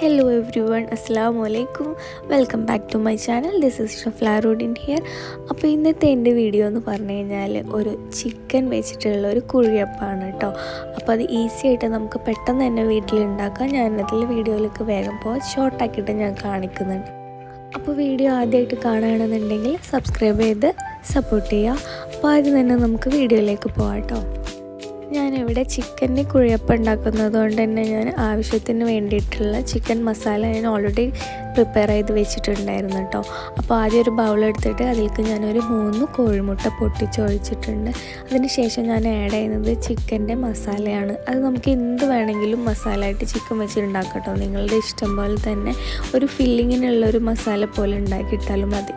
Hello every one അസ്സാം വലൈക്കും welcome back to my channel this is ഷഫ്ല റോഡിൻ here അപ്പോൾ ഇന്നത്തെ എന്റെ വീഡിയോ എന്ന് പറഞ്ഞു കഴിഞ്ഞാൽ ഒരു ചിക്കൻ വെച്ചിട്ടുള്ള ഒരു കുഴിയപ്പാണ് കേട്ടോ അപ്പോൾ അത് ഈസി ആയിട്ട് നമുക്ക് പെട്ടെന്ന് തന്നെ വീട്ടിലുണ്ടാക്കാം ഞാനതിൽ വീഡിയോയിലേക്ക് വേഗം പോകാൻ ഷോർട്ടാക്കിയിട്ട് ഞാൻ കാണിക്കുന്നുണ്ട്. അപ്പോൾ വീഡിയോ ആദ്യമായിട്ട് കാണുകയാണെന്നുണ്ടെങ്കിൽ സബ്സ്ക്രൈബ് ചെയ്ത് സപ്പോർട്ട് ചെയ്യുക. അപ്പോൾ ആദ്യം തന്നെ നമുക്ക് വീഡിയോയിലേക്ക് പോകാം കേട്ടോ ഞാനിവിടെ ചിക്കന്റെ കുഴയപ്പം ഉണ്ടാക്കുന്നത് കൊണ്ട് തന്നെ ഞാൻ ആവശ്യത്തിന് വേണ്ടിയിട്ടുള്ള ചിക്കൻ മസാല ഞാൻ ഓൾറെഡി പ്രിപ്പയർ ചെയ്ത് വെച്ചിട്ടുണ്ടായിരുന്നു കേട്ടോ. അപ്പോൾ ആദ്യം ഒരു ബൗൾ എടുത്തിട്ട് അതിലേക്ക് ഞാനൊരു മൂന്ന് കോഴിമുട്ട പൊട്ടിച്ചൊഴിച്ചിട്ടുണ്ട്. അതിന് ശേഷം ഞാൻ ആഡ് ചെയ്യുന്നത് ചിക്കന്റെ മസാലയാണ്. അത് നമുക്ക് എന്ത് വേണമെങ്കിലും മസാലയായിട്ട് ചിക്കൻ വെച്ചിട്ടുണ്ടാക്കാം കേട്ടോ. നിങ്ങളുടെ ഇഷ്ടം പോലെ തന്നെ ഒരു ഫില്ലിങ്ങിനുള്ള ഒരു മസാല പോലെ ഉണ്ടാക്കിയിട്ടാലും മതി.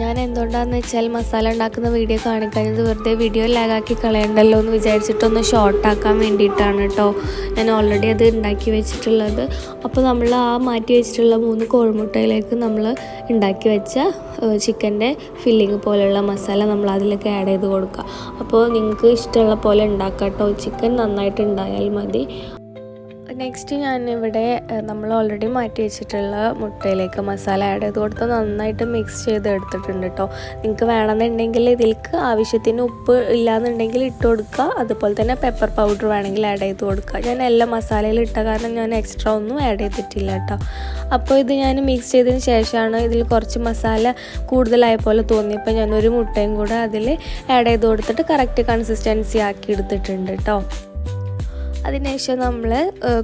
ഞാൻ എന്തുകൊണ്ടാന്ന് വെച്ചാൽ മസാല ഉണ്ടാക്കുന്ന വീഡിയോ കാണിക്കാഞ്ഞത് വെറുതെ വീഡിയോ ലാഗാക്കി കളയണ്ടല്ലോ എന്ന് വിചാരിച്ചിട്ടൊന്ന് ഷോർട്ടാക്കാൻ വേണ്ടിയിട്ടാണ് കേട്ടോ ഞാൻ ഓൾറെഡി അത് ഉണ്ടാക്കി വെച്ചിട്ടുള്ളത്. അപ്പോൾ നമ്മൾ ആ മാറ്റി വെച്ചിട്ടുള്ള മൂന്ന് കോഴിമുട്ടയിലേക്ക് നമ്മൾ ഉണ്ടാക്കി വെച്ച ചിക്കന്റെ ഫില്ലിങ് പോലെയുള്ള മസാല നമ്മൾ അതിലേക്ക് ആഡ് ചെയ്ത് കൊടുക്കുക. അപ്പോൾ നിങ്ങൾക്ക് ഇഷ്ടമുള്ള പോലെ ഉണ്ടാക്കാം കേട്ടോ ചിക്കൻ നന്നായിട്ട് ഉണ്ടായാൽ മതി. നെക്സ്റ്റ് ഞാനിവിടെ നമ്മൾ ഓൾറെഡി മാറ്റി വെച്ചിട്ടുള്ള മുട്ടയിലേക്ക് മസാല ആഡ് ചെയ്ത് കൊടുത്ത് നന്നായിട്ട് മിക്സ് ചെയ്ത് എടുത്തിട്ടുണ്ട് കേട്ടോ നിങ്ങൾക്ക് വേണമെന്നുണ്ടെങ്കിൽ ഇതിൽക്ക് ആവശ്യത്തിന് ഉപ്പ് ഇല്ലാന്നുണ്ടെങ്കിൽ ഇട്ട് കൊടുക്കുക. അതുപോലെ തന്നെ പെപ്പർ പൗഡർ വേണമെങ്കിൽ ആഡ് ചെയ്ത് കൊടുക്കുക. ഞാൻ എല്ലാ മസാലയിലും ഇട്ട കാരണം ഞാൻ എക്സ്ട്രാ ഒന്നും ആഡ് ചെയ്തിട്ടില്ല കേട്ടോ അപ്പോൾ ഇത് ഞാൻ മിക്സ് ചെയ്തതിന് ശേഷമാണ് ഇതിൽ കുറച്ച് മസാല കൂടുതലായ പോലെ തോന്നിയപ്പോൾ ഞാനൊരു മുട്ടയും കൂടെ അതിൽ ആഡ് ചെയ്ത് കൊടുത്തിട്ട് കറക്റ്റ് കൺസിസ്റ്റൻസി ആക്കി എടുത്തിട്ടുണ്ട് കേട്ടോ അതിനുശേഷം നമ്മൾ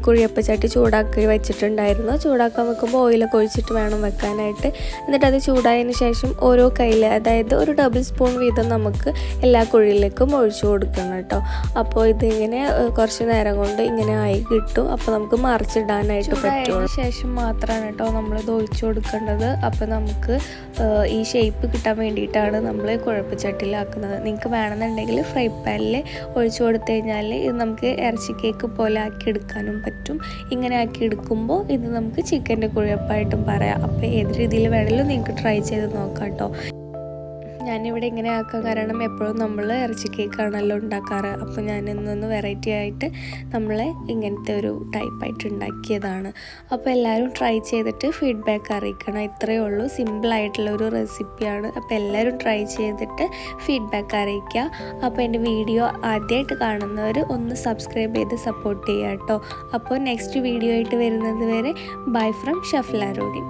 കുഴിയപ്പച്ചട്ടി ചൂടാക്കി വെച്ചിട്ടുണ്ടായിരുന്നു. ചൂടാക്കാൻ വെക്കുമ്പോൾ ഓയിലൊക്കെ ഒഴിച്ചിട്ട് വേണം വെക്കാനായിട്ട്. എന്നിട്ട് അത് ചൂടായതിന് ശേഷം ഓരോ കയ്യിൽ അതായത് ഒരു ഡബിൾ സ്പൂൺ വീതം നമുക്ക് എല്ലാ കുഴിയിലേക്കും ഒഴിച്ചു കൊടുക്കണം കേട്ടോ. അപ്പോൾ ഇതിങ്ങനെ കുറച്ച് നേരം കൊണ്ട് ഇങ്ങനെ ആയി കിട്ടും. അപ്പോൾ നമുക്ക് മറിച്ചിടാനായിട്ട് പറ്റും ശേഷം മാത്രമാണ് കേട്ടോ നമ്മളിത് ഒഴിച്ചു കൊടുക്കേണ്ടത്. അപ്പോൾ നമുക്ക് ഈ ഷേപ്പ് കിട്ടാൻ വേണ്ടിയിട്ടാണ് നമ്മൾ കുഴപ്പച്ചട്ടിയിലാക്കുന്നത് നിങ്ങൾക്ക് വേണമെന്നുണ്ടെങ്കിൽ ഫ്രൈ പാനിൽ ഒഴിച്ചു കൊടുത്തു കഴിഞ്ഞാൽ ഇത് നമുക്ക് ഇറച്ചിക്ക് കേക്ക് പോലെ ആക്കി എടുക്കാനും പറ്റും. ഇങ്ങനെ ആക്കി എടുക്കുമ്പോൾ ഇത് നമുക്ക് ചിക്കന്റെ കുഴപ്പമായിട്ടും പറയാം. അപ്പോൾ ഏത് രീതിയിൽ വേണമെങ്കിലും നിങ്ങൾക്ക് ട്രൈ ചെയ്ത് നോക്കാം കേട്ടോ. ഞാനിവിടെ ഇങ്ങനെ ആക്കാൻ കാരണം എപ്പോഴും നമ്മൾ ഇറച്ചി കേക്കാണല്ലോ ഉണ്ടാക്കാറ്. അപ്പോൾ ഞാൻ ഇന്നൊന്ന് വെറൈറ്റി ആയിട്ട് നമ്മൾ ഇങ്ങനത്തെ ഒരു ടൈപ്പായിട്ട് ഉണ്ടാക്കിയതാണ്. അപ്പോൾ എല്ലാവരും ട്രൈ ചെയ്തിട്ട് ഫീഡ്ബാക്ക് അറിയിക്കണം. ഇത്രയേ ഉള്ളൂ. സിമ്പിളായിട്ടുള്ള ഒരു റെസിപ്പിയാണ് അപ്പോൾ എല്ലാവരും ട്രൈ ചെയ്തിട്ട് ഫീഡ്ബാക്ക് അറിയിക്കുക. അപ്പോൾ എന്റെ വീഡിയോ ആദ്യമായിട്ട് കാണുന്നവർ ഒന്ന് സബ്സ്ക്രൈബ് ചെയ്ത് സപ്പോർട്ട് ചെയ്യുക കേട്ടോ. അപ്പോൾ നെക്സ്റ്റ് വീഡിയോ ആയിട്ട് വരുന്നത് വരെ ബൈ ഫ്രം ഷഫ്ല റോഡി